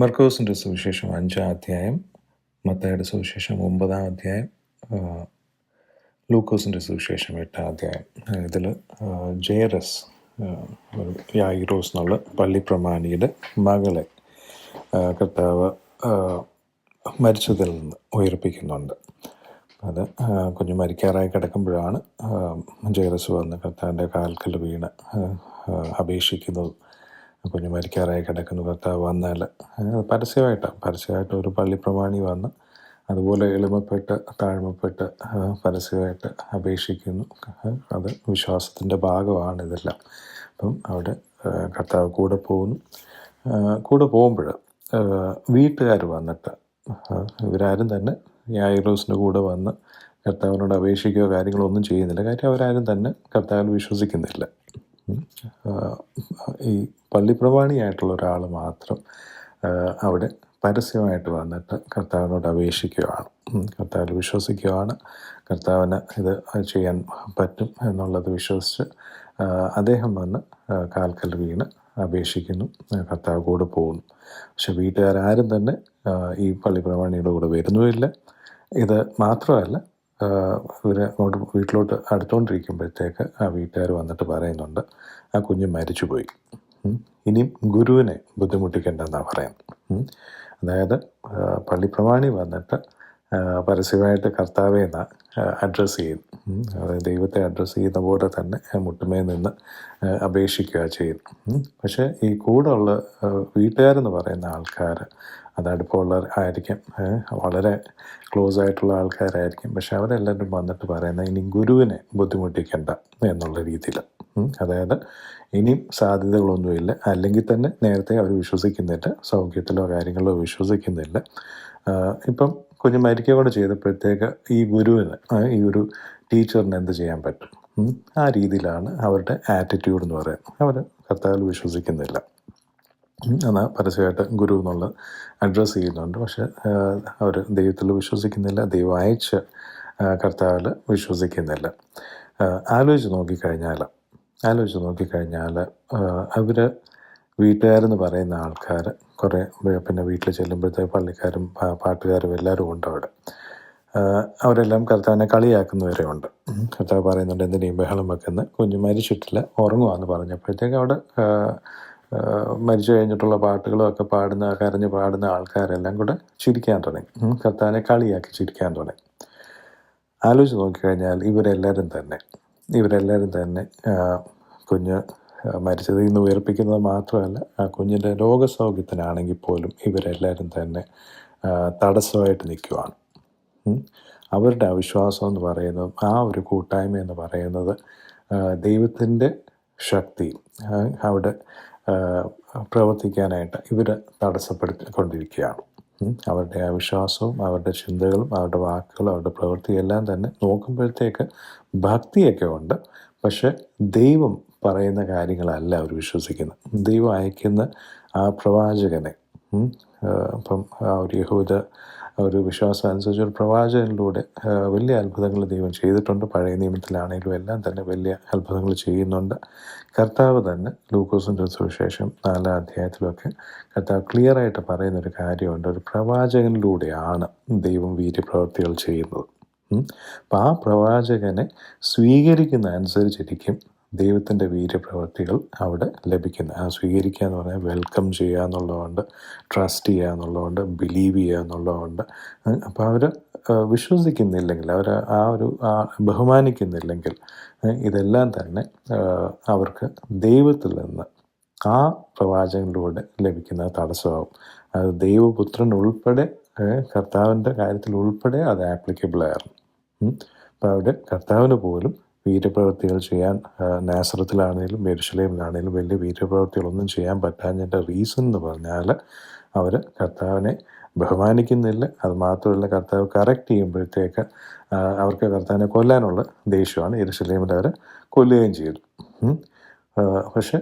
മർക്കോസിന്റെ സുവിശേഷം അഞ്ചാം അധ്യായം മത്തയുടെ സുവിശേഷം ഒമ്പതാം അധ്യായം ലൂക്കോസിന്റെ സുവിശേഷം എട്ടാം അധ്യായം. ഇതിൽ ജയറസ് യായിറോസ് എന്നുള്ള പള്ളിപ്രമാണിയുടെ മകളെ കർത്താവ് മരിച്ചതിൽ നിന്ന് ഉയർപ്പിക്കുന്നുണ്ട്. അത് കുഞ്ഞു മരിക്കാറായി കിടക്കുമ്പോഴാണ് ജയറസ് വന്ന് കർത്താവിന്റെ കാൽക്കൽ വീണ് അപേക്ഷിക്കുന്നതും. കുഞ്ഞ് മരിക്കാറായി കിടക്കുന്നു. കർത്താവ് വന്നാൽ പരസ്യമായിട്ടാണ് പരസ്യമായിട്ട്. ഒരു പള്ളി പ്രമാണി വന്ന് അതുപോലെ എളിമപ്പെട്ട് താഴ്മപ്പെട്ട് പരസ്യമായിട്ട് അപേക്ഷിക്കുന്നു. അത് വിശ്വാസത്തിന്റെ ഭാഗമാണ് ഇതെല്ലാം. അപ്പം അവിടെ കർത്താവ് കൂടെ പോകുന്നു. കൂടെ പോകുമ്പോൾ വീട്ടുകാർ വന്നിട്ട് ഇവരാരും തന്നെ യായിറോസിന്റെ കൂടെ വന്ന് കർത്താവിനോട് അപേക്ഷിക്കുകയോ കാര്യങ്ങളോ ഒന്നും ചെയ്യുന്നില്ല. കാര്യം അവരാരും തന്നെ കർത്താവിൽ വിശ്വസിക്കുന്നില്ല. ഈ പള്ളിപ്രമാണിയായിട്ടുള്ള ഒരാൾ മാത്രം അവിടെ പരസ്യമായിട്ട് വന്നിട്ട് കർത്താവിനോട് അപേക്ഷിക്കുകയാണ്. കർത്താവിൽ വിശ്വസിക്കുകയാണ്. കർത്താവിന് ഇത് ചെയ്യാൻ പറ്റും എന്നുള്ളത് വിശ്വസിച്ച് അദ്ദേഹം വന്ന് കാൽക്കൽ വീണ് അപേക്ഷിക്കുന്നു. കർത്താവ് കൂടെ പോകുന്നു. പക്ഷെ വീട്ടുകാരും തന്നെ ഈ പള്ളിപ്രമാണിയുടെ കൂടെ വരുന്നുമില്ല. ഇത് മാത്രമല്ല ഇവർ അങ്ങോട്ട് വീട്ടിലോട്ട് അടുത്തുകൊണ്ടിരിക്കുമ്പോഴത്തേക്ക് ആ വീട്ടുകാർ വന്നിട്ട് പറയുന്നുണ്ട് ആ കുഞ്ഞ് മരിച്ചുപോയി. പോയി ഇനിയും ഗുരുവിനെ ബുദ്ധിമുട്ടിക്കേണ്ടെന്നാണ് പറയുന്നത്. അതായത് പള്ളിപ്രമാണി വന്നിട്ട് പരസ്യമായിട്ട് കർത്താവെ എന്ന അഡ്രസ്സ് ചെയ്യും അതായത് ദൈവത്തെ അഡ്രസ്സ് ചെയ്യുന്ന പോലെ തന്നെ മുട്ടുമേ നിന്ന് അപേക്ഷിക്കുക ചെയ്യും പക്ഷേ ഈ കൂടെ ഉള്ള വീട്ടുകാരെന്ന് പറയുന്ന ആൾക്കാർ അത് അടുപ്പമുള്ള ആയിരിക്കും വളരെ ക്ലോസ് ആയിട്ടുള്ള ആൾക്കാരായിരിക്കും. പക്ഷെ അവരെല്ലാവരും വന്നിട്ട് പറയുന്നത് ഇനി ഗുരുവിനെ ബുദ്ധിമുട്ടിക്കണ്ട എന്നുള്ള രീതിയിൽ അതായത് ഇനിയും സാധ്യതകളൊന്നുമില്ല. അല്ലെങ്കിൽ തന്നെ നേരത്തെ അവർ വിശ്വസിക്കുന്നില്ല സൗഖ്യത്തിലോ കാര്യങ്ങളിലോ വിശ്വസിക്കുന്നില്ല. ഇപ്പം കുഞ്ഞ് മരിക്കുക കൂടെ ചെയ്തപ്പോഴത്തേക്ക് ഈ ഗുരുവിന് ഈ ഒരു ടീച്ചറിന് എന്ത് ചെയ്യാൻ പറ്റും? ആ രീതിയിലാണ് അവരുടെ ആറ്റിറ്റ്യൂഡ് എന്ന് പറയുന്നത്. അവർ കർത്താവിൽ വിശ്വസിക്കുന്നില്ല. എന്നാൽ പരസ്യമായിട്ട് ഗുരു എന്നുള്ള അഡ്രസ്സ് ചെയ്യുന്നുണ്ട്. പക്ഷെ അവർ ദൈവത്തിൽ വിശ്വസിക്കുന്നില്ല ദൈവം അയച്ച കർത്താവിൽ വിശ്വസിക്കുന്നില്ല. ആലോചിച്ച് നോക്കിക്കഴിഞ്ഞാൽ ആലോചിച്ച് നോക്കിക്കഴിഞ്ഞാൽ അവർ വീട്ടുകാരെന്ന് പറയുന്ന ആൾക്കാർ കുറേ പിന്നെ വീട്ടിൽ ചെല്ലുമ്പോഴത്തേക്ക് പള്ളിക്കാരും പാട്ടുകാരും എല്ലാവരും ഉണ്ട് അവിടെ അവരെല്ലാം കർത്താവിനെ കളിയാക്കുന്നവരെ ഉണ്ട്. കർത്താവ് പറയുന്നുണ്ട് എന്തിനേയും ബഹളം വെക്കുന്ന കുഞ്ഞ് മരിച്ചിട്ടില്ല ഉറങ്ങുവാന്ന് പറഞ്ഞപ്പോഴത്തേക്ക് അവിടെ മരിച്ചു കഴിഞ്ഞിട്ടുള്ള പാട്ടുകളും ഒക്കെ പാടുന്ന കരഞ്ഞ് പാടുന്ന ആൾക്കാരെല്ലാം കൂടെ ചിരിക്കാൻ തുടങ്ങി. കർത്താവിനെ കളിയാക്കി ചിരിക്കാൻ തുടങ്ങി ആലോചിച്ച് നോക്കിക്കഴിഞ്ഞാൽ ഇവരെല്ലാവരും തന്നെ ഇവരെല്ലാവരും തന്നെ കുഞ്ഞ് മരിച്ചതിൽ നിന്ന് ഉയർപ്പിക്കുന്നത് മാത്രമല്ല ആ കുഞ്ഞിന്റെ രോഗസൗഖ്യത്തിനാണെങ്കിൽ പോലും ഇവരെല്ലാവരും തന്നെ തടസ്സമായിട്ട് നിൽക്കുവാണ്. അവരുടെ അവിശ്വാസം എന്ന് പറയുന്നത് ആ ഒരു കൂട്ടായ്മ എന്ന് പറയുന്നത് ദൈവത്തിന്റെ ശക്തി അവിടെ പ്രവർത്തിക്കാനായിട്ട് ഇവർ തടസ്സപ്പെടുത്തിക്കൊണ്ടിരിക്കുകയാണ്. അവരുടെ അവിശ്വാസവും അവരുടെ ചിന്തകളും അവരുടെ വാക്കുകളും അവരുടെ പ്രവൃത്തിയും എല്ലാം തന്നെ നോക്കുമ്പോഴത്തേക്ക് ഭക്തിയൊക്കെ ഉണ്ട്. പക്ഷെ ദൈവം പറയുന്ന കാര്യങ്ങളല്ല അവർ വിശ്വസിക്കുന്നത്. ദൈവം അയക്കുന്ന ആ പ്രവാചകനെ അപ്പം ആ ഒരു യഹൂദ ഒരു വിശ്വാസം അനുസരിച്ച് ഒരു പ്രവാചകനിലൂടെ വലിയ അത്ഭുതങ്ങൾ ദൈവം ചെയ്തിട്ടുണ്ട്. പഴയ നിയമത്തിലാണെങ്കിലും എല്ലാം തന്നെ വലിയ അത്ഭുതങ്ങൾ ചെയ്യുന്നുണ്ട്. കർത്താവ് തന്നെ ലൂക്കോസിന്റെ സുവിശേഷം നാലാം അധ്യായത്തിലൊക്കെ കർത്താവ് ക്ലിയറായിട്ട് പറയുന്ന ഒരു കാര്യമുണ്ട്. ഒരു പ്രവാചകനിലൂടെയാണ് ദൈവം വീര്യപ്രവൃത്തികൾ ചെയ്യുന്നത്. അപ്പം ആ പ്രവാചകനെ സ്വീകരിക്കുന്ന അനുസരിച്ചിരിക്കും ദൈവത്തിന്റെ വീര്യപ്രവർത്തികൾ അവിടെ ലഭിക്കുന്നത്. ആ സ്വീകരിക്കുക എന്ന് പറഞ്ഞാൽ വെൽക്കം ചെയ്യുക എന്നുള്ളതുകൊണ്ട് ട്രസ്റ്റ് ചെയ്യുക എന്നുള്ളതുകൊണ്ട് ബിലീവ് ചെയ്യുക എന്നുള്ളതുകൊണ്ട് അപ്പോൾ അവർ വിശ്വസിക്കുന്നില്ലെങ്കിൽ അവർ ആ ഒരു ബഹുമാനിക്കുന്നില്ലെങ്കിൽ ഇതെല്ലാം തന്നെ അവർക്ക് ദൈവത്തിൽ നിന്ന് ആ പ്രവാചകനിലൂടെ ലഭിക്കുന്ന തടസ്സമാവും. അത് ദൈവപുത്രൻ ഉൾപ്പെടെ കർത്താവിന്റെ കാര്യത്തിൽ ഉൾപ്പെടെ അത് ആപ്ലിക്കബിൾ ആയിരുന്നു. അപ്പോൾ അവിടെ കർത്താവിന് പോലും വീര്യപ്രവൃത്തികൾ ചെയ്യാൻ നാസറത്തിലാണെങ്കിലും മെരുഷലേമിലാണെങ്കിലും വലിയ വീര്യപ്രവൃത്തികളൊന്നും ചെയ്യാൻ പറ്റാഞ്ഞതിന്റെ റീസൺ എന്ന് പറഞ്ഞാൽ അവർ കർത്താവിനെ ബഹുമാനിക്കുന്നില്ല. അത് മാത്രമല്ല കർത്താവ് കറക്റ്റ് ചെയ്യുമ്പോഴത്തേക്ക് അവർക്ക് കർത്താവിനെ കൊല്ലാനുള്ള ദേഷ്യമാണ് യെരുശലേമിൽ അവർ കൊല്ലുകയും ചെയ്തു. പക്ഷെ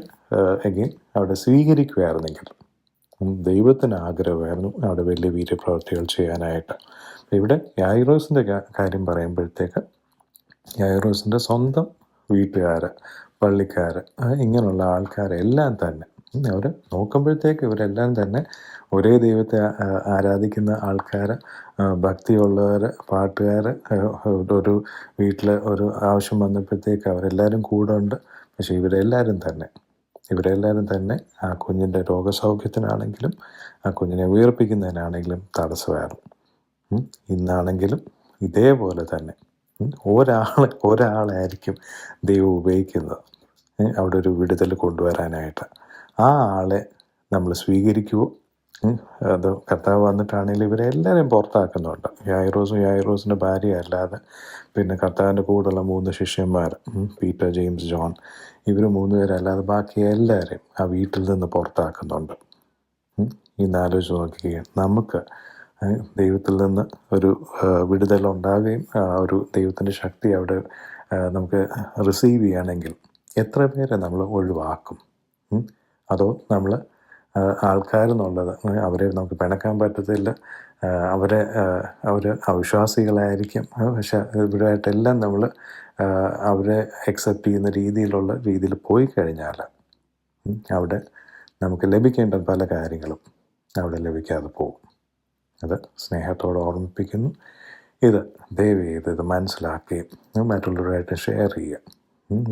എഗെയിൻ അവിടെ സ്വീകരിക്കുമായിരുന്നെങ്കിൽ ദൈവത്തിന് ആഗ്രഹമായിരുന്നു അവിടെ വലിയ വീര്യപ്രവർത്തികൾ ചെയ്യാനായിട്ട്. ഇവിടെ യായിറോസിന്റെ കാര്യം പറയുമ്പോഴത്തേക്ക് യായിറോസിന്റെ സ്വന്തം വീട്ടുകാർ പള്ളിക്കാർ ഇങ്ങനെയുള്ള ആൾക്കാരെല്ലാം തന്നെ. അവർ നോക്കുമ്പോഴത്തേക്ക് ഇവരെല്ലാം തന്നെ ഒരേ ദൈവത്തെ ആരാധിക്കുന്ന ആൾക്കാർ ഭക്തിയുള്ളവർ പാട്ടുകാർ ഒരു വീട്ടിൽ ഒരു ആവശ്യം വന്നപ്പോഴത്തേക്ക് അവരെല്ലാവരും കൂടെ ഉണ്ട് പക്ഷേ ഇവരെല്ലാവരും തന്നെ ഇവരെല്ലാവരും തന്നെ ആ കുഞ്ഞിന്റെ രോഗസൗഖ്യത്തിനാണെങ്കിലും ആ കുഞ്ഞിനെ ഉയർപ്പിക്കുന്നതിനാണെങ്കിലും തടസ്സമായിരുന്നു. ഇന്നാണെങ്കിലും ഇതേപോലെ തന്നെ. ഉം. ഒരാൾ ഒരാളായിരിക്കും ദൈവം ഉപയോഗിക്കുന്നത് അവിടെ ഒരു വിടുതൽ കൊണ്ടുവരാനായിട്ട് ആ ആളെ നമ്മൾ സ്വീകരിക്കുമോ. അത് കർത്താവ് വന്നിട്ടാണെങ്കിൽ ഇവരെ എല്ലാവരെയും പുറത്താക്കുന്നുണ്ട് യായറോസും യായറോസിന്റെ ഭാര്യ അല്ലാതെ പിന്നെ കർത്താവിന്റെ കൂടെയുള്ള മൂന്ന് ശിഷ്യന്മാർ പീറ്റർ ജെയിംസ് ജോൺ ഇവർ മൂന്ന് പേരല്ലാതെ ബാക്കി എല്ലാവരെയും ആ വീട്ടിൽ നിന്ന് പുറത്താക്കുന്നുണ്ട്. ഇന്ന് ആലോചിച്ച് നോക്കുകയും നമുക്ക് ദൈവത്തിൽ നിന്ന് ഒരു വിടുതൽ ഉണ്ടാവുകയും ഒരു ദൈവത്തിന്റെ ശക്തി അവിടെ നമുക്ക് റിസീവ് ചെയ്യുകയാണെങ്കിൽ എത്ര പേരെ നമ്മൾ ഒഴിവാക്കും? അതോ നമ്മൾ ആൾക്കാരെന്നുള്ളത് അവരെ നമുക്ക് പിണക്കാൻ പറ്റത്തില്ല അവരെ അവർ അവിശ്വാസികളായിരിക്കും. പക്ഷെ ഇവരുമായിട്ടെല്ലാം നമ്മൾ അവരെ അക്സെപ്റ്റ് ചെയ്യുന്ന രീതിയിലുള്ള രീതിയിൽ പോയി കഴിഞ്ഞാൽ അവിടെ നമുക്ക് ലഭിക്കേണ്ട പല കാര്യങ്ങളും അവിടെ ലഭിക്കാതെ പോകും. അത് സ്നേഹത്തോടെ ഓർമ്മിപ്പിക്കുന്നു. ഇത് ദയവ് ചെയ്ത് ഇത് മനസ്സിലാക്കുകയും മറ്റുള്ളവരായിട്ട് ഷെയർ ചെയ്യുക.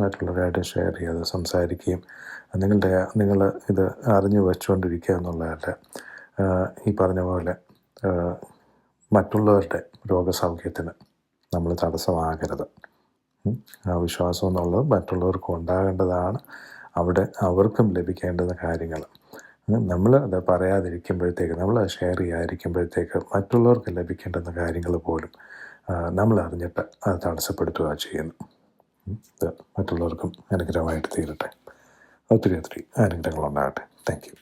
മറ്റുള്ളവരായിട്ട് ഷെയർ ചെയ്യാതെ സംസാരിക്കുകയും നിങ്ങളുടെ നിങ്ങൾ ഇത് അറിഞ്ഞു വെച്ചുകൊണ്ടിരിക്കുക എന്നുള്ളതല്ല. ഈ പറഞ്ഞ പോലെ മറ്റുള്ളവരുടെ രോഗസൗഖ്യത്തിന് നമ്മൾ തടസ്സമാകരുത്. ആ വിശ്വാസം എന്നുള്ളത് മറ്റുള്ളവർക്ക് ഉണ്ടാകേണ്ടതാണ്. അവിടെ അവർക്കും ലഭിക്കേണ്ടുന്ന കാര്യങ്ങൾ. നമ്മൾ അത് പറയാതിരിക്കുമ്പോഴത്തേക്ക് നമ്മൾ അത് ഷെയർ ചെയ്യാതിരിക്കുമ്പോഴത്തേക്ക് മറ്റുള്ളവർക്ക് ലഭിക്കേണ്ടുന്ന കാര്യങ്ങൾ പോലും നമ്മൾ അറിഞ്ഞിട്ട് അത് തടസ്സപ്പെടുത്തുക ചെയ്യുന്നു. ഇത് മറ്റുള്ളവർക്കും അനുഗ്രഹമായിട്ട് തീരട്ടെ. ഒത്തിരി ഒത്തിരി അനുഗ്രഹങ്ങളുണ്ടാകട്ടെ. Thank you